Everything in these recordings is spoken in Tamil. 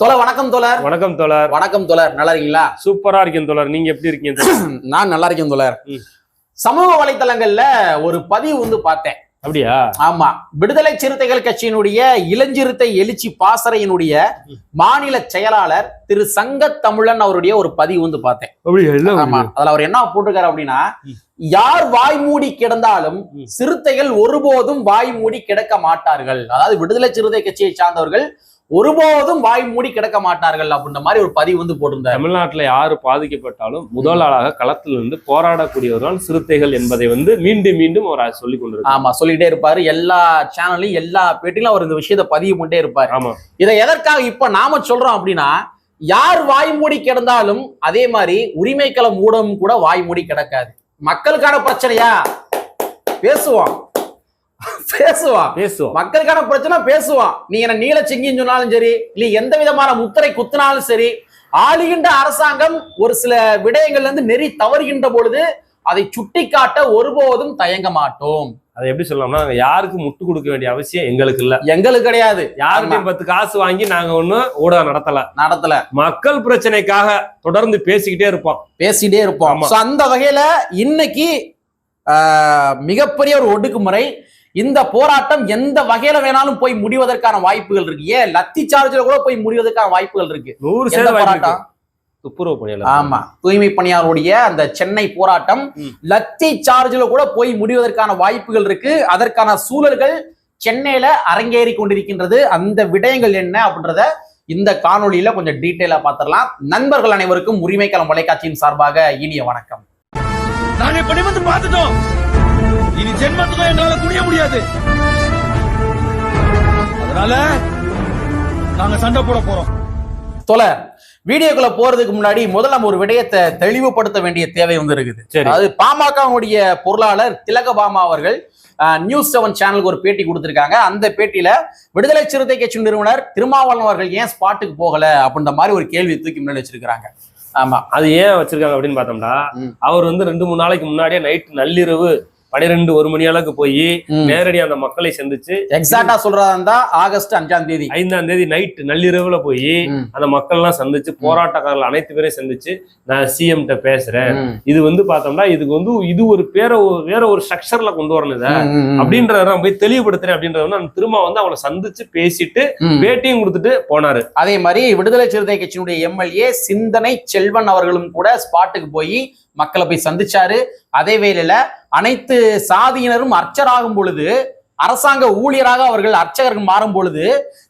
தோழர் வணக்கம் தோழர். வணக்கம் தோழர். வணக்கம் தோழர். நல்லா இருக்கீங்களா? சூப்பரா இருக்கேன் தோழர். நீங்க எப்படி இருக்கீங்க? நான் நல்லா இருக்கேன் தோழர். சமூக வலைத்தளங்கள்ல ஒரு பதிவு வந்து பார்த்தேன். அப்படியா? ஆமா. விடுதலை சிறுத்தைகள் கட்சியினுடைய இளஞ்சிறுத்தை எழுச்சி பாசறையினுடைய மாநில செயலாளர் திரு சங்க தமிழன் அவருடைய ஒரு பதிவு வந்து பார்த்தேன். அதுல அவர் என்ன போட்டிருக்காரு அப்படின்னா யார் வாய் மூடி கிடந்தாலும். சிறுத்தைகள் ஒருபோதும் வாய் மூடி கிடக்க மாட்டார்கள். அதாவது விடுதலை சிறுத்தை கட்சியை சார்ந்தவர்கள் ஒருபோதும் வாய் மூடி கிடக்க மாட்டார்கள் அப்படின்ற மாதிரி ஒரு பதிவு வந்து போட்டிருந்தார். தமிழ்நாட்டுல யாரு பாதிக்கப்பட்டாலும் முதல் ஆளாக களத்தில் இருந்து போராடக்கூடியவர்கள் சிறுத்தைகள் என்பதை வந்து மீண்டும் மீண்டும் அவர் சொல்லி கொண்டிருக்கார். ஆமா சொல்லிட்டே இருப்பாரு. எல்லா சேனல்லையும் எல்லா பேட்டிலும் அவர் இந்த விஷயத்தை பதிவு பண்ணிட்டே இருப்பாரு. ஆமா. இதை எதற்காக இப்ப நாம சொல்றோம் அப்படின்னா யார் வாய் மூடி கிடந்தாலும் அதே மாதிரி உரிமைக்களம் ஊடகம் கூட வாய் மூடி கிடக்காது. மக்களுக்கான பிரச்சனையா? பேசுவான் பேசுவான் பேசுவோம். மக்களுக்கான பிரச்சனை பேசுவான் நீ என்ன நீல சிங்கின்னு சொன்னாலும் சரி நீ எந்த விதமான முத்திரை குத்தினாலும் சரி ஆளுகின்ற அரசாங்கம் ஒரு சில விடயங்கள்ல இருந்து நெறி தவறுகின்ற பொழுது அதை சுட்டிக்காட்ட ஒருபோதும் தயங்க மாட்டோம். அதை எப்படி சொல்லலாம்னா நாங்க யாருக்கு முட்டு கொடுக்க வேண்டிய அவசியம் எங்களுக்கு இல்ல. எங்களுக்கு கிடையாது. யாருக்கையும் பத்து காசு வாங்கி நாங்க ஒண்ணு ஊடகம் நடத்தல. நடத்தல. மக்கள் பிரச்சனைக்காக தொடர்ந்து பேசிக்கிட்டே இருப்போம். பேசிட்டே இருப்போம். அந்த வகையில இன்னைக்கு மிகப்பெரிய ஒரு ஒடுக்குமுறை. இந்த போராட்டம் எந்த வகையில வேணாலும் போய் முடிவதற்கான வாய்ப்புகள் இருக்கு. ஏன் லத்தி சார்ஜ்ல கூட போய் முடிவதற்கான வாய்ப்புகள் இருக்கு. நூறு போராட்டம்? இருக்கு. துப்புரவு பணியாளர் ஆமா. தூய்மை பணியாளருடைய அந்த சென்னை போராட்டம். லத்தி சார்ஜ்ல கூட போய் முடிவதற்கான வாய்ப்புகள் இருக்கு. அதற்கான சூழல்கள் சென்னையில அரங்கேறி கொண்டிருக்கின்றது. அந்த விடயங்கள் என்ன அப்படின்றத இந்த காணொளியில கொஞ்சம் டீட்டெயிலா பார்த்திடலாம். நண்பர்கள் அனைவருக்கும் உரிமைக்களம் தொலைக்காட்சியின் சார்பாக இனிய வணக்கம். நாங்க பார்த்துட்டோம். இனி ஜென்மத்துக்கும் எங்களால குனிய முடியாது. அதனால நாங்க சண்டை போட போறோம். தொலை. வீடியோக்குள்ள போறதுக்கு முன்னாடி முதல்ல நம்ம ஒரு விடயத்தை தெளிவுபடுத்த வேண்டிய தேவை வந்து இருக்குது. அதாவது பாமகவுடைய பொருளாளர் திலகபாமா அவர்கள் அஹ், நியூஸ் செவன் சேனலுக்கு ஒரு பேட்டி கொடுத்திருக்காங்க. அந்த பேட்டியில விடுதலை சிறுத்தை கட்சி நிறுவனர் திருமாவளவன் அவர்கள் ஏன் ஸ்பாட்டுக்கு போகல அப்படின்ற மாதிரி ஒரு கேள்வி தூக்கி முன்னாடி வச்சிருக்காங்க ஆமா. அது ஏன் வச்சிருக்காங்க அப்படின்னு பார்த்தோம்னா. அவர் வந்து ரெண்டு மூணு நாளைக்கு முன்னாடியே நைட் நள்ளிரவு பனிரெண்டு ஒரு மணி அளவுக்கு போய் நேரடி அந்த மக்களை சந்திச்சு எக்ஸாக்டா சொல்றதா இருந்தா ஆகஸ்ட் அஞ்சாம் தேதி ஐந்தாம் தேதி நைட் நள்ளிரவுல போய். அந்த மக்கள் எல்லாம் சந்திச்சு போராட்டக்காரர்கள் அனைத்து பேரையும் சந்திச்சு நான் சிஎம் கிட்ட பேசுறேன். இது வந்து பார்த்தோம்னா இதுக்கு வந்து இது ஒரு பேர வேற ஒரு ஸ்ட்ரக்சர்ல கொண்டு ம். அப்படின்றத நான் போய் தெளிவுபடுத்துறேன் அப்படின்றத நான் திரும்ப வந்து அவங்கள சந்திச்சு பேசிட்டு. பேட்டியும் கொடுத்துட்டு போனாரு அதே மாதிரி விடுதலை சிறுத்தை கட்சியினுடைய எம்எல்ஏ சிந்தனை செல்வன் அவர்களும் கூட ஸ்பாட்டுக்கு போய் மக்களை போய் சந்திச்சாரு. அதே வேளையில அனைத்து சாதியினரும் அர்ச்சராகும் பொழுது அரசாங்க ஊழியராக அவர்கள் அர்ச்சகர்கள் மாறும் பொழுது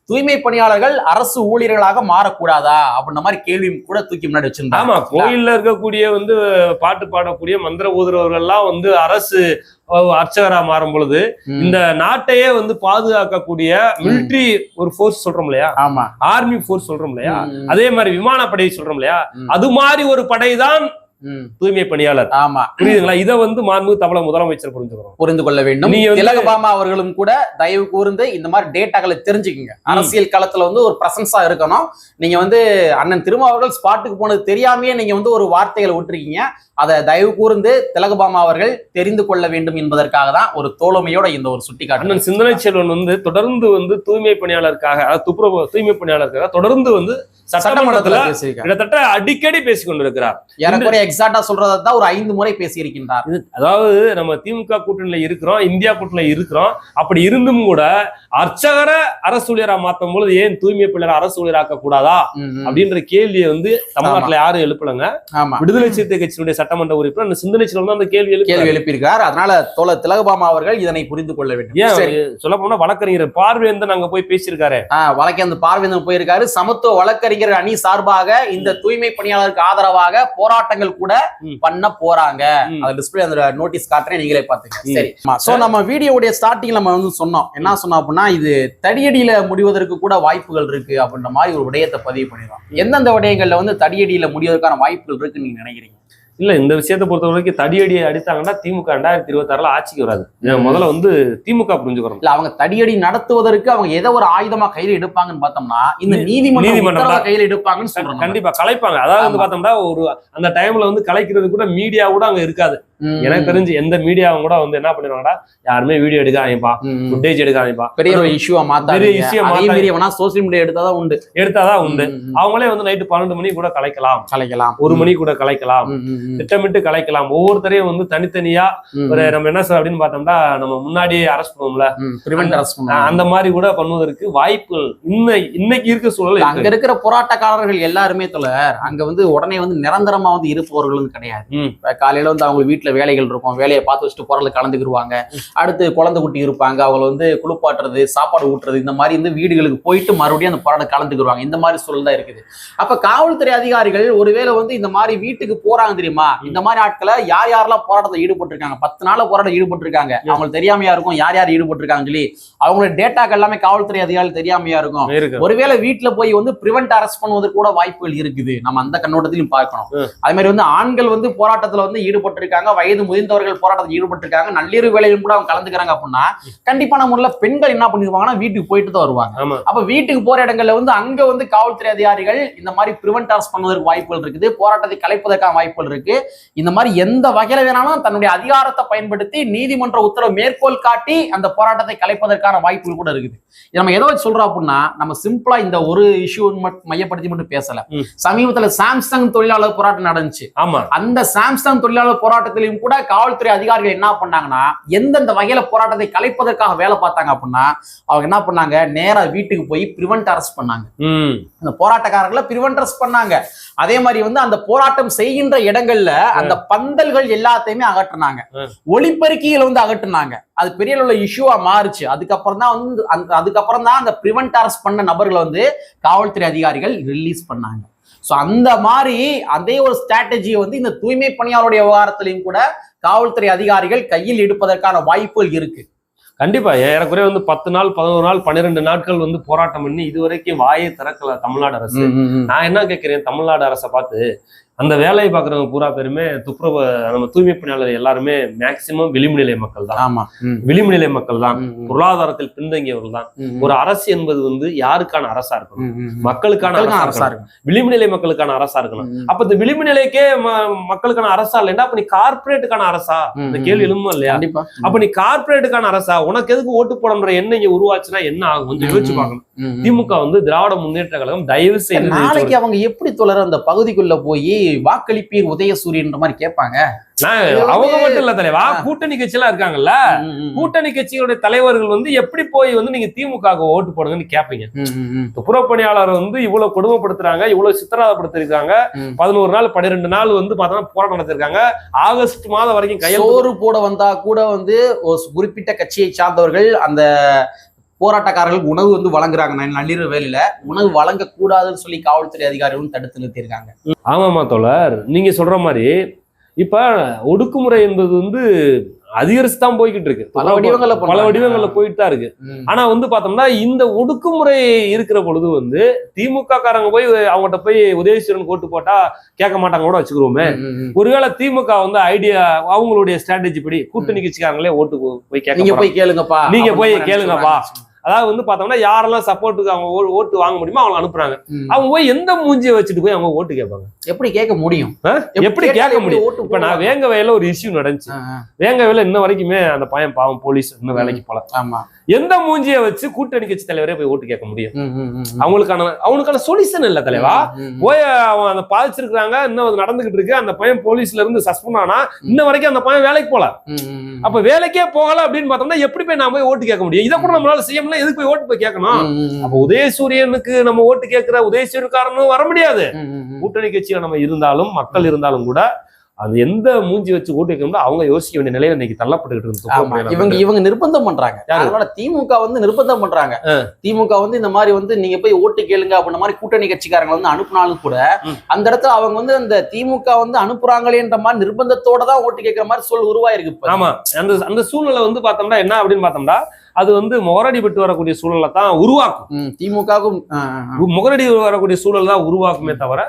தூய்மை பணியாளர்கள் அரசு ஊழியர்களாக மாறக்கூடாதா? அப்படின்ற மாதிரி கேள்வி கூட தூக்கி முன்னாடி ஆமா வச்சிருந்தாங்க கோயில்ல இருக்கக்கூடிய வந்து பாட்டு பாடக்கூடிய மந்திர ஊதுறவர்கள் எல்லாம் வந்து அரசு அஹ், அர்ச்சகரா மாறும் பொழுது. இந்த நாட்டையே வந்து பாதுகாக்கக்கூடிய மிலிட்ரி ஒரு ஃபோர்ஸ் சொல்றோம் இல்லையா? ஆமா. ஆர்மி ஃபோர்ஸ் சொல்றோம் இல்லையா? அதே மாதிரி விமானப்படை சொல்றோம் இல்லையா. அது மாதிரி ஒரு படைதான் ம். தூய்மை பணியாளர். ஆமா. புரியுதுங்களா? இத வந்து மாண்பு தமிழக முதலமைச்சர் புரிஞ்சுக்கிறோம் புரிந்து கொள்ள வேண்டும். திலகபாமா அவர்களும் கூட தயவு கூர்ந்து இந்த மாதிரி டேட்டாக்களை தெரிஞ்சுக்குங்க. அரசியல் களத்துல வந்து ஒரு பிரசன்ஸா இருக்கணும். நீங்க வந்து அண்ணன் திருமாவர்கள் ஸ்பாட்டுக்கு போனது தெரியாமையே நீங்க வந்து ஒரு வார்த்தைகளை விட்டுருக்கீங்க. அதை தயவு கூர்ந்து திலகபாமா அவர்கள் தெரிந்து கொள்ள வேண்டும் என்பதற்காக தான் ஒரு தோழமையோட இந்த ஒரு சுட்டிக்காட்டு. அண்ணன் சிந்தனை செல்வன் வந்து தொடர்ந்து வந்து தூய்மை பணியாளருக்காக துப்புரவு தூய்மை பணியாளருக்காக தொடர்ந்து வந்து சட்டமன்றத்துல கிட்டத்தட்ட அடிக்கடி பேசிக் கொண்டிருக்கிறார் ஏறக்குறைய எக்ஸாக்டா சொல்றதை தான் ஒரு ஐந்து முறை பேசியிருக்கின்றார். அதாவது நம்ம திமுக கூட்டணியில இருக்கிறோம் இந்தியா கூட்டணியில இருக்கிறோம். அப்படி இருந்தும் கூட அர்ச்சகரை அரசு ஊழியரா மாத்தும் பொழுது ஏன் தூய்மை பிள்ளையரை அரசு ஊழியராக்க கூடாதா. அப்படின்ற கேள்வியை வந்து தமிழ்நாட்டுல யாரும் எழுப்பலங்க. விடுதலை சிறுத்தை கட்சியினுடைய சட்டமன்ற உறுப்பினர் அந்த சிந்தனை தான் அந்த கேள்வி கேள்வி எழுப்பியிருக்கிறார் அதனால தோழர் திலகபாமா அவர்கள் இதனை புரிந்து கொள்ள வேண்டும். ஏன் சொல்ல போனா வழக்கறிஞர் பார்வையந்தன் அங்க போய் பேசியிருக்காரு. வழக்கேந்து பார்வையந்தன் போயிருக்காரு. சமத்துவ வழக்கறிஞர் அணி சார்பாக இந்த தூய்மை பணியாளருக்கு ஆதரவாக போராட்டங்கள் கூட. பண்ண போறாங்க. அந்த டிஸ்பிளே அந்த நோட்டீஸ் காட்டுறேன் நீங்களே பாத்துங்க. சரி. சோ நம்ம வீடியோவுடைய ஸ்டார்டிங் நம்ம வந்து சொன்னோம். என்ன சொன்னோம் அப்படின்னா இது தடியடியில முடிவதற்கு கூட வாய்ப்புகள் இருக்கு அப்படின்ற மாதிரி ஒரு விடயத்தை பதிவு பண்ணிடுறோம். எந்தெந்த விடயங்கள்ல வந்து தடியடியில முடிவதற்கான வாய்ப்புகள் இருக்குன்னு நீங்க நினைக்கிறீங்க? இல்ல இந்த விஷயத்தை பொறுத்த வரைக்கும் தடியடியை அடித்தாங்கன்னா திமுக ரெண்டாயிரத்தி இருபத்தி ஆறுல ஆட்சிக்கு வராது. முதல்ல வந்து திமுக புரிஞ்சுக்கிறோம் இல்ல அவங்க தடியடி நடத்துவதற்கு அவங்க எதை ஒரு ஆயுதமா கையில எடுப்பாங்கன்னு பார்த்தோம்னா இந்த நீதிமன்றம் தான். கையில எடுப்பாங்கன்னு சொல்றோம். கண்டிப்பா கலைப்பாங்க அதாவது வந்து. பார்த்தோம்னா ஒரு அந்த டைம்ல வந்து கலைக்கிறது கூட மீடியா கூட அங்க இருக்காது எனக்கு தெரிஞ்சு எந்த மீடியாவும் கூட வந்து என்ன பண்ணிடுவாங்கடா யாருமே வீடியோ எடுக்காதீங்கப்பா. ஃபுட்டேஜ் எடுக்காதீங்கப்பா பெரிய ஒரு இஷ்யூவா மாத்தாங்க பெரிய மாத்தாதீங்க. மீறி வேணா சோசியல் மீடியா எடுத்தாதான் உண்டு. எடுத்தாதான் உண்டு. அவங்களே வந்து நைட்டு பன்னெண்டு மணி கூட கலைக்கலாம். கலைக்கலாம். ஒரு மணி கூட கலைக்கலாம். திட்டமிட்டு கலைக்கலாம். ஒவ்வொருத்தரையும் வந்து தனித்தனியா ஒரு நம்ம என்ன சார் அப்படின்னு பார்த்தோம்னா நம்ம முன்னாடியே அரெஸ்ட் பண்ணுவோம்ல. arrest பண்ணுவாங்க. அந்த மாதிரி கூட பண்ணுவதற்கு வாய்ப்புகள் இன்ன இன்னைக்கு இருக்க சூழல் அங்க இருக்கு. இருக்கிற போராட்டக்காரர்கள் எல்லாருமே தொலர் அங்க வந்து உடனே வந்து நிரந்தரமா வந்து இருப்பவர்களும் கிடையாது. காலையில வந்து அவங்க வீட்டுல வேலைகள் இருக்கும். வேலையை பார்த்து வச்சுட்டு குரல் கலந்துக்கிடுவாங்க அடுத்து குழந்தை குட்டி இருப்பாங்க. அவங்க வந்து குளிப்பாட்டுறது சாப்பாடு ஊட்டுறது இந்த மாதிரி வந்து வீடுகளுக்கு போயிட்டு மறுபடியும் அந்த போராட்டம் கலந்துக்கிடுவாங்க இந்த மாதிரி சூழல் தான் இருக்குது. அப்ப காவல்துறை அதிகாரிகள் ஒருவேளை வந்து இந்த மாதிரி வீட்டுக்கு போறாங்க தெரியுமா? இந்த மாதிரி ஆட்களை யார் யாரெல்லாம் போராட்டத்தில் ஈடுபட்டிருக்காங்க? பத்து நாள் போராட்டம் ஈடுபட்டிருக்காங்க. அவங்களுக்கு தெரியாமையா இருக்கும். யார் யார் ஈடுபட்டிருக்காங்க சொல்லி அவங்களோட டேட்டாக்கள் எல்லாமே காவல்துறை அதிகாரிகள் தெரியாமையா இருக்கும். இருக்கு ஒருவேளை வீட்டுல போய் வந்து பிரிவென்ட் அரெஸ்ட் பண்ணுவதற்கு கூட வாய்ப்புகள் இருக்குது. நம்ம அந்த கண்ணோட்டத்திலையும் பார்க்கணும். அதே மாதிரி வந்து ஆண்கள் வந்து போராட்டத்துல வந்து ஈடுபட்டிருக்காங்க. வயது முதிர்ந்தவர்கள் போராட்டத்தில் ஈடுபட்டிருக்காங்க. நள்ளிரவு வேலையிலும் கூட அவங்க கலந்துக்கிறாங்க அப்படின்னா கண்டிப்பான முறையில் பெண்கள் என்ன பண்ணிருவாங்கன்னா வீட்டுக்கு போயிட்டு தான் வருவாங்க. அப்ப வீட்டுக்கு போற இடங்கள்ல வந்து அங்க வந்து காவல்துறை அதிகாரிகள் இந்த மாதிரி பிரிவென்ட் அரெஸ்ட் பண்ணுவதற்கு வாய்ப்புகள் இருக்குது. போராட்டத்தை கலைப்பதற்கான வாய்ப்புகள் இருக்கு. இந்த மாதிரி எந்த வகையில வேணாலும் தன்னுடைய அதிகாரத்தை பயன்படுத்தி நீதிமன்ற உத்தரவு மேற்கோள் காட்டி அந்த போராட்டத்தை கலைப்பதற்கான வாய்ப்புகள் கூட இருக்குது. நம்ம வச்சு சொல்றோம் அப்படின்னா நம்ம சிம்பிளா இந்த ஒரு இஷ்யூ மையப்படுத்தி மட்டும் பேசல. சமீபத்துல சாம்சங் தொழிலாளர் போராட்டம் நடந்துச்சு. ஆமா. அந்த சாம்சங் தொழிலாளர் போராட்டத்திலையும் கூட காவல்துறை அதிகாரிகள் என்ன பண்ணாங்கன்னா எந்தெந்த வகையில போராட்டத்தை கலைப்பதற்காக வேலை பார்த்தாங்க அப்படின்னா அவங்க என்ன பண்ணாங்க? நேரா வீட்டுக்கு போய் பிரிவென்ட் அரெஸ்ட் பண்ணாங்க. அந்த போராட்டக்காரர்களை பிரிவென்ட் அரெஸ்ட் பண்ணாங்க. அதே மாதிரி வந்து அந்த போராட்டம் செய்கின்ற இடங்கள்ல அந்த பந்தல்கள் எல்லாத்தையுமே அகற்றுனாங்க. ஒளிப்பெருக்கிகளை வந்து அகற்றுனாங்க. அது பெரிய உள்ள இஷ்யூவா மாறுச்சு. அதுக்கப்புறம் தான் வந்து அதுக்கப்புறம் தான் அந்த பிரிவென்ட் அரெஸ்ட் பண்ண நபர்களை வந்து காவல்துறை அதிகாரிகள் ரிலீஸ் பண்ணாங்க. ஸோ அந்த மாதிரி அதே ஒரு ஸ்ட்ராட்டஜியை வந்து இந்த தூய்மை பணியாளருடைய விவகாரத்திலையும் கூட காவல்துறை அதிகாரிகள் கையில் எடுப்பதற்கான வாய்ப்புகள் இருக்கு. கண்டிப்பா. ஏறக்குறைய வந்து பத்து நாள் பதினோரு நாள் பன்னிரெண்டு நாட்கள் வந்து போராட்டம் பண்ணி இது வரைக்கும் வாயே திறக்கல தமிழ்நாடு அரசு. நான் என்ன கேட்கிறேன் தமிழ்நாடு அரசை பார்த்து அந்த வேலையை பார்க்குறவங்க பூரா பேருமே துப்புரவு நம்ம தூய்மை பணியாளர் எல்லாருமே மேக்சிமம் விளிம்பு நிலை மக்கள் தான் ஆமா விளிம்பு நிலை மக்கள் தான் பொருளாதாரத்தில் பின்தங்கியவர்கள் தான் ஒரு அரசு என்பது வந்து யாருக்கான அரசா இருக்கணும்? மக்களுக்கான அரசா இருக்கணும். விளிம்பு நிலை மக்களுக்கான அரசா இருக்கணும். அப்ப இந்த விளிம்பு நிலைக்கே மக்களுக்கான அரசா இல்லைன்னா அப்ப நீ கார்பரேட்டுக்கான அரசா? இந்த கேள்வி எழுமா இல்லையா? அப்ப நீ கார்பரேட்டுக்கான அரசா? உனக்கு எதுக்கு ஓட்டு போடணுன்ற எண்ணம் இங்க உருவாச்சுன்னா என்ன ஆகும்? கொஞ்சம் யோசிச்சு பார்க்கணும். திமுக வந்து திராவிட முன்னேற்ற கழகம் தயவு செய்து நாளைக்கு அவங்க எப்படி தொடர அந்த பகுதிக்குள்ள போய் வாக்களிப்பீர் உதயசூரியன்ற மாதிரி கேட்பாங்க அவங்க மட்டும் இல்ல தலைவா. கூட்டணி கட்சி எல்லாம் இருக்காங்கல்ல கூட்டணி கட்சிகளுடைய தலைவர்கள் வந்து எப்படி போய் வந்து நீங்க திமுக ஓட்டு போடுங்கன்னு கேட்பீங்க ம், ம், ம். துப்புரவு பணியாளர் வந்து இவ்வளவு கொடுமைப்படுத்துறாங்க இவ்வளவு சித்திரவதைப்படுத்திருக்காங்க. பதினோரு நாள் பன்னிரெண்டு நாள் வந்து பார்த்தோம்னா போராட்டம் நடத்திருக்காங்க ஆகஸ்ட் மாதம் வரைக்கும் சோறு போட வந்தா கூட வந்து ஒரு குறிப்பிட்ட கட்சியை சார்ந்தவர்கள் அந்த போராட்டக்காரர்களுக்கு உணவு வந்து வழங்குறாங்க நள்ளிரவு வேலையில உணவு வழங்க கூடாதுன்னு சொல்லி காவல்துறை அதிகாரிகளும் தடுத்து நிறுத்தியிருக்காங்க ஆமாமா தோழர் நீங்க சொல்ற மாதிரி இப்ப ஒடுக்குமுறை என்பது வந்து அதிகரிச்சு தான் போய்கிட்டு இருக்கு பல வடிவங்கள்ல பல. வடிவங்கள்ல போயிட்டு தான் இருக்கு. ஆனா வந்து பார்த்தோம்னா இந்த ஒடுக்குமுறை இருக்கிற பொழுது வந்து திமுக காரங்க போய் அவங்ககிட்ட போய் உதயசீரன் ஓட்டு போட்டா கேட்க மாட்டாங்க கூட வச்சுக்கிறோமே ம், ம், ம். ஒருவேளை திமுக வந்து ஐடியா அவங்களுடைய ஸ்ட்ராட்டஜி படி கூட்டணி கட்சிக்காரங்களே ஓட்டு போய் கேட்க. போய் கேளுங்கப்பா நீங்க போய் கேளுங்கப்பா. அதாவது வந்து பார்த்தோம்னா யாரெல்லாம் சப்போர்ட்டுக்கு அவங்க ஓட்டு வாங்க முடியுமோ அவங்க அனுப்புறாங்க. அவங்க போய் எந்த மூஞ்சியை வச்சுட்டு போய் அவங்க ஓட்டு கேட்பாங்க எப்படி கேட்க முடியும்? எப்படி கேட்க முடியும் ஓட்டு இப்ப நான்? வேங்க வயல்ல ஒரு இஷ்யூ நடந்துச்சு. வேங்க வயல்ல இன்ன வரைக்குமே அந்த பையன் பாவம் போலீஸ் இன்னும் வேலைக்கு போல ஆமா எந்த மூஞ்சியை வச்சு கூட்டணி கட்சி தலைவரே போய் ஓட்டு கேட்க முடியும். அவங்களுக்கான அவனுக்கான சொல்யூஷன் இல்ல தலைவா. போய் அவன் அந்த பாதிச்சிருக்காங்க இன்னும் அது நடந்துகிட்டு இருக்கு அந்த பையன் போலீஸ்ல இருந்து சஸ்பெண்ட் ஆனா இன்ன வரைக்கும் அந்த பையன் வேலைக்கு போல. அப்ப வேலைக்கே போகல அப்படின்னு பார்த்தோம்னா எப்படி போய் நான் போய் ஓட்டு கேட்க முடியும் இதை கூட நம்மளால செய்ய முடியல எதுக்கு போய் ஓட்டு போய் கேட்கணும். அப்ப உதயசூரியனுக்கு நம்ம ஓட்டு கேட்கிற உதயசூரியக்காரனும் வர முடியாது. கூட்டணி கட்சியில நம்ம இருந்தாலும் மக்கள் இருந்தாலும் கூட அது எந்த மூஞ்சி வச்சு ஓட்டு வைக்கணும்னு அவங்க யோசிக்க வேண்டிய நிலையில இன்னைக்கு தள்ளப்பட்டுக்கிட்டு துப்புரவு இவங்க. இவங்க நிர்பந்தம் பண்றாங்க? அதனால திமுக வந்து நிர்பந்தம் பண்றாங்க. திமுக வந்து இந்த மாதிரி வந்து நீங்க போய் ஓட்டு கேளுங்க அப்படின்ற மாதிரி கூட்டணி கட்சிக்காரங்க வந்து அனுப்புனாலும் கூட. அந்த இடத்துல அவங்க வந்து அந்த திமுக வந்து அனுப்புறாங்களேன்ற மாதிரி நிர்பந்தத்தோட தான் ஓட்டு கேட்கிற மாதிரி சொல் உருவாயிருக்கு. ஆமா அந்த அந்த சூழ்நிலை வந்து பார்த்தோம்னா என்ன அப்படின்னு பார்த்தோம்னா அது வந்து முகரடி பெற்று வரக்கூடிய சூழலை தான் உருவாக்கும் ம், திமுகவுக்கும் ஆ, ஆ, ஆ. முகரடி வரக்கூடிய சூழல் தான் உருவாக்குமே தவிர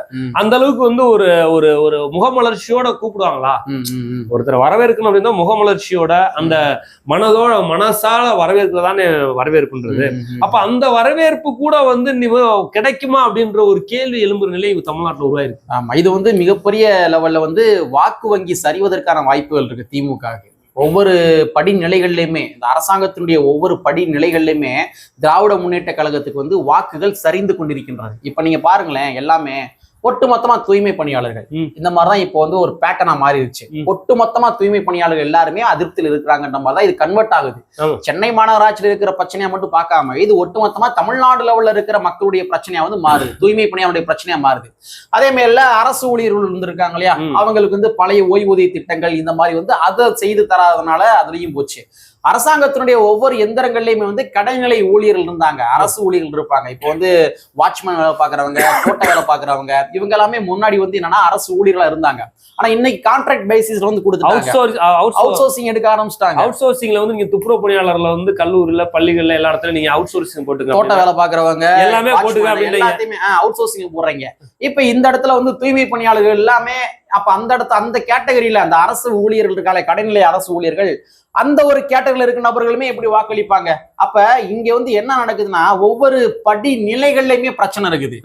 அந்த அளவுக்கு வந்து ஒரு ஒரு ஒரு முகமலர்ச்சியோட கூப்பிடுவாங்களா. ஒருத்தர் வரவேற்கணும் அப்படின்னா முகமலர்ச்சியோட அந்த மனதோட மனசால வரவேற்கிறதானே வரவேற்புன்றது. அப்ப அந்த வரவேற்பு கூட வந்து கிடைக்குமா அப்படின்ற ஒரு கேள்வி எழும்புற நிலை தமிழ்நாட்டுல உருவாயிருக்கு ஆமா இது வந்து மிகப்பெரிய லெவல்ல வந்து வாக்கு வங்கி சரிவதற்கான வாய்ப்புகள் இருக்கு திமுகவுக்கு ஒவ்வொரு படிநிலைகள்லையுமே இந்த அரசாங்கத்தினுடைய ஒவ்வொரு படிநிலைகள்லையுமே திராவிட முன்னேற்ற கழகத்துக்கு வந்து வாக்குகள் சரிந்து கொண்டிருக்கின்றது. இப்போ நீங்கள் பாருங்களேன் எல்லாமே ஒட்டுமொத்தமா தூய்மை பணியாளர்கள். இந்த மாதிரிதான் இப்போ வந்து ஒரு பேட்டர்னா மாறிடுச்சு ம். ஒட்டுமொத்தமா தூய்மை பணியாளர்கள் எல்லாருமே அதிருப்தியில் இருக்கிறாங்கன்ற மாதிரி தான் இது கன்வெர்ட் ஆகுது. சென்னை மாநகராட்சியில் இருக்கிற பிரச்சனையா மட்டும் பார்க்காம இது ஒட்டுமொத்தமா தமிழ்நாடு லெவல்ல இருக்கிற மக்களுடைய பிரச்சனையா வந்து மாறுது தூய்மை பணியாளருடைய பிரச்சனையா மாறுது அதே மாதிரில அரசு ஊழியர்கள் இருந்திருக்காங்க இல்லையா. அவங்களுக்கு வந்து பழைய ஓய்வூதிய திட்டங்கள் இந்த மாதிரி வந்து அதை செய்து தராதனால அதுலயும் போச்சு அரசாங்கத்தினுடைய ஒவ்வொரு எந்திரங்கள்லயுமே வந்து கடைநிலை ஊழியர்கள் இருந்தாங்க. அரசு ஊழியர்கள் இருப்பாங்க. இப்போ வந்து வாட்ச்மேன் வேலை பாக்குறவங்க தோட்ட வேலை பாக்குறவங்க இவங்க எல்லாமே முன்னாடி வந்து என்னன்னா அரசு ஊழியர்களா இருந்தாங்க. ஆனா இன்னைக்கு கான்ட்ராக்ட் பேசிஸ்ல வந்து சோர்ஸ் அவுட் சோர்சிங் எடுக்க ஆரம்பிச்சிட்டாங்க. அவுட் சோர்சிங்ல வந்து நீங்க துப்புரவு பணியாளர்ல வந்து கல்லூரில பள்ளிகள்ல எல்லா இடத்துல நீங்க அவுட் சோர்சிங் போட்டுக்க தோட்ட வேலை பாக்குறவங்க எல்லாமே போட்டுக்க எல்லாத்தையுமே அவுட் சோர்சிங் போடுறீங்க. இப்ப இந்த இடத்துல வந்து தூய்மை பணியாளர்கள் எல்லாமே அப்ப அந்த இடத்து அந்த கேட்டகரியில அந்த அரசு ஊழியர்கள் இருக்காங்க கடைநிலை அரசு ஊழியர்கள் அந்த ஒரு கேட்டகரியில் இருக்க நபர்களுமே எப்படி வாக்களிப்பாங்க? அப்ப இங்க வந்து என்ன நடக்குதுன்னா ஒவ்வொரு படி நிலைகள்லயுமே பிரச்சனை இருக்குது.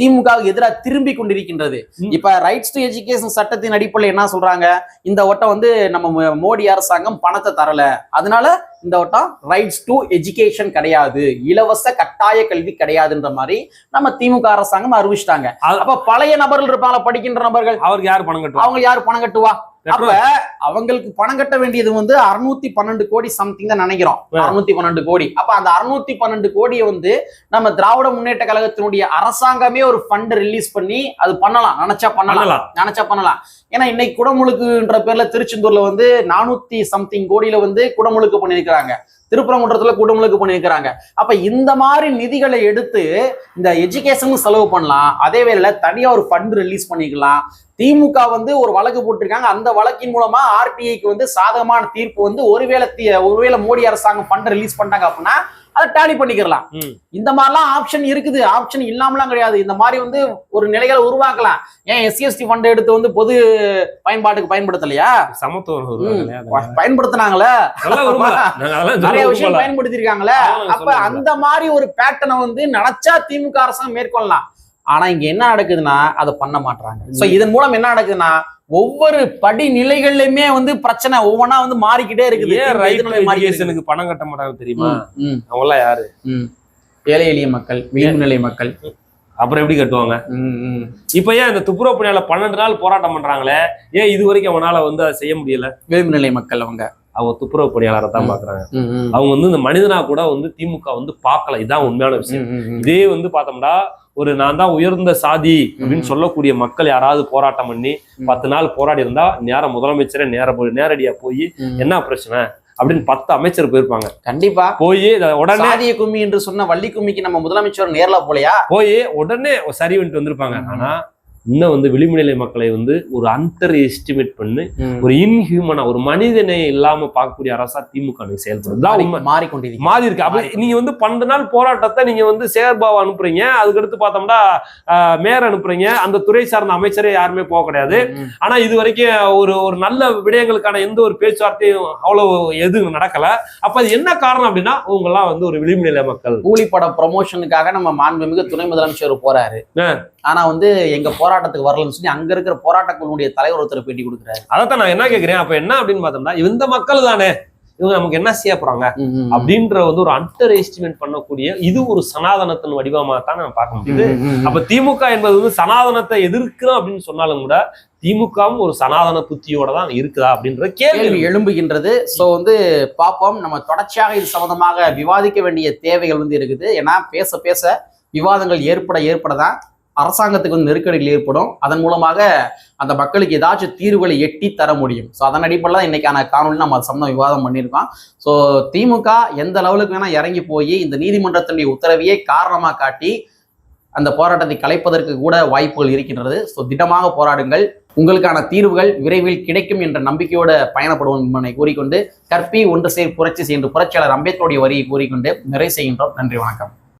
திமுகவுக்கு எதிராக திரும்பி கொண்டிருக்கின்றது. இப்ப ரைட்ஸ் டு எஜுகேஷன் சட்டத்தின் அடிப்படையில் என்ன சொல்றாங்க? இந்த வட்டம் வந்து நம்ம மோடி அரசாங்கம் பணத்தை தரல. அதனால இந்த வட்டம் ரைட்ஸ் டு எஜுகேஷன் கிடையாது. இலவச கட்டாய கல்வி கிடையாதுன்ற மாதிரி நம்ம திமுக அரசாங்கம் அறிவிச்சிட்டாங்க. அப்ப பழைய நபர்கள் இருப்பாங்க படிக்கின்ற நபர்கள். அவருக்கு யார் பணம் கட்டுவா? அவங்க யாரு பணம் கட்டுவா? அப்ப அவங்களுக்கு பணம் கட்ட வேண்டியது வந்து அறுநூத்தி பன்னெண்டு கோடி சம்திங் தான் நினைக்கிறோம். அறுநூத்தி பன்னெண்டு கோடி. அப்ப அந்த அறுநூத்தி பன்னெண்டு கோடியை வந்து நம்ம திராவிட முன்னேற்ற கழகத்தினுடைய அரசாங்கமே ஒரு ஃபண்ட் ரிலீஸ் பண்ணி அது பண்ணலாம். நினைச்சா பண்ணலாம். நினைச்சா பண்ணலாம். ஏன்னா இன்னைக்கு குடமுழுக்குன்ற பேர்ல திருச்செந்தூர்ல வந்து நானூத்தி சம்திங் கோடியில வந்து குடமுழுக்கு பண்ணியிருக்கிறாங்க. திருப்பரங்குன்றத்துல குடமுழுக்கு பண்ணியிருக்கிறாங்க. அப்ப இந்த மாதிரி நிதிகளை எடுத்து இந்த எஜுகேஷன் செலவு பண்ணலாம். அதே வேளையில தனியா ஒரு ஃபண்ட் ரிலீஸ் பண்ணிக்கலாம். திமுக வந்து ஒரு வழக்கு போட்டிருக்காங்க அந்த வழக்கின் மூலமா ஆர்டிஐக்கு வந்து சாதகமான தீர்ப்பு வந்து ஒருவேளை ஒருவேளை மோடி அரசாங்கம் ஃபண்ட் ரிலீஸ் பண்ணிட்டாங்க அப்படின்னா அதை டேலி பண்ணிக்கிறலாம் ம். இந்த மாதிரிலாம் ஆப்ஷன் இருக்குது ஆப்ஷன் இல்லாமலாம் கிடையாது இந்த மாதிரி வந்து ஒரு நிலைகளை உருவாக்கலாம் ஏன் எஸ்சிஎஸ்டி ஃபண்ட் எடுத்து வந்து பொது பயன்பாட்டுக்கு பயன்படுத்தலையா சமத்துவம்? பயன்படுத்தினாங்களே நிறைய விஷயம். பயன்படுத்திருக்காங்களே அப்ப. அந்த மாதிரி ஒரு பேட்டர்னை வந்து நினைச்சா திமுக அரசாங்கம் மேற்கொள்ளலாம் ஆனா இங்க என்ன நடக்குதுன்னா அதை பண்ண மாட்டாங்க சோ இதன் மூலம் என்ன நடக்குதுன்னா ஒவ்வொரு படி நிலைகள்லயுமே வந்து பிரச்சனை ஒவ்வொன்றா வந்து மாறிக்கிட்டே இருக்குது. பணம் கட்ட மாட்டாங்க தெரியுமா? அவங்க எல்லாம் யாரு. ஏழை எளிய மக்கள் விளிம்பு நிலை மக்கள். அப்புறம் எப்படி கட்டுவாங்க. இப்ப ஏன் இந்த துப்புரவு பணியாளர் பன்னெண்டு நாள் போராட்டம் பண்றாங்களே? ஏன் இது வரைக்கும் அவனால வந்து அதை செய்ய முடியல? விளிம்பு நிலை மக்கள் அவங்க. அவங்க துப்புரவு பணியாளரை தான். பாக்குறாங்க. அவங்க வந்து இந்த மனிதனா கூட வந்து திமுக வந்து பார்க்கல இதான் உண்மையான விஷயம். இதே வந்து பார்த்தோம்னா ஒரு நான் தான் உயர்ந்த சாதி அப்படின்னு. சொல்லக்கூடிய மக்கள் யாராவது போராட்டம் பண்ணி. பத்து நாள் போராடி இருந்தா நேர முதலமைச்சரே நேர போய் நேரடியா போய். என்ன பிரச்சனை அப்படின்னு பத்து அமைச்சர் போயிருப்பாங்க கண்டிப்பா போய் உடனே கும்மி என்று சொன்ன வள்ளி கும்மிக்கு நம்ம முதலமைச்சர் நேர்ல போலையா போய் உடனே சரி வந்துட்டு வந்திருப்பாங்க. ஆனா இன்னும் வந்து விளிம்புநிலை மக்களை வந்து ஒரு அண்டர் எஸ்டிமேட் பண்ணி ஒரு இன்ஹியூமனா ஒரு மனிதனை இல்லாம பார்க்கக்கூடிய அரசா திமுக செயல்படுது. மாறிக்கொண்டிருக்கிறது மாறி இருக்கு. அப்ப. நீங்க வந்து பன்னெண்டு நாள் போராட்டத்தை நீங்க வந்து சேர்பாவை அனுப்புறீங்க. அதுக்கடுத்து பார்த்தோம்னா மேயர் அனுப்புறீங்க. அந்த துறை சார்ந்த அமைச்சரே யாருமே போக கிடையாது. ஆனா இது வரைக்கும் ஒரு ஒரு நல்ல விடயங்களுக்கான எந்த ஒரு பேச்சுவார்த்தையும் அவ்வளவு எதுவும் நடக்கல. அப்ப அது என்ன காரணம் அப்படின்னா அவங்க எல்லாம் வந்து ஒரு விளிம்பு நிலை மக்கள். கூலி பட ப்ரொமோஷனுக்காக நம்ம மாண்புமிகு துணை முதலமைச்சர் போறாரு. ஆனா வந்து எங்க போராட்டத்துக்கு வரலன்னு சொல்லி அங்க இருக்கிற போராட்ட குழுவுடைய தலைவர் ஒருத்தர் பேட்டி கொடுக்குறாரு. அதைத்தான் நான் என்ன கேக்குறேன்? அப்ப என்ன அப்படின்னு பார்த்தோம்னா இந்த மக்கள் தானே இவங்க நமக்கு என்ன செய்ய போறாங்க? அப்படின்ற வந்து ஒரு அண்டர் எஸ்டிமேட் பண்ணக்கூடிய இது ஒரு சனாதனத்தின் வடிவமா தான் நம்ம பார்க்க முடியுது அப்ப திமுக என்பது வந்து சனாதனத்தை எதிர்க்கிறோம் அப்படின்னு சொன்னாலும் கூட திமுகவும் ஒரு சனாதன புத்தியோட தான் இருக்குதா அப்படின்ற கேள்வி எழும்புகின்றது. சோ வந்து பாப்போம் நம்ம தொடர்ச்சியாக இது சம்பந்தமாக விவாதிக்க வேண்டிய தேவைகள் வந்து இருக்குது. ஏன்னா பேச பேச விவாதங்கள் ஏற்பட ஏற்பட தான் அரசாங்கத்துக்கு வந்து நெருக்கடிகள் ஏற்படும். அதன் மூலமாக அந்த மக்களுக்கு ஏதாச்சும் தீர்வுகளை எட்டி தர முடியும். ஸோ அதன் அடிப்படையில் தான் இன்னைக்கான காணொலி நம்ம அது சம்மந்தம் விவாதம் பண்ணியிருக்கோம். ஸோ திமுக எந்த லெவலுக்கு வேணால் இறங்கி போய் இந்த நீதிமன்றத்தினுடைய உத்தரவையே காரணமாக காட்டி அந்த போராட்டத்தை கலைப்பதற்கு கூட வாய்ப்புகள் இருக்கின்றது. ஸோ திடமாக போராடுங்கள். உங்களுக்கான தீர்வுகள் விரைவில் கிடைக்கும் என்ற நம்பிக்கையோடு பயணப்படுவோம் என்பதை கூறிக்கொண்டு கற்பி ஒன்று சேர் புரட்சி சென்று புரட்சியாளர் அம்பேத்கருடைய வரியை கூறிக்கொண்டு நிறைவு செய்கின்றோம். நன்றி வணக்கம்.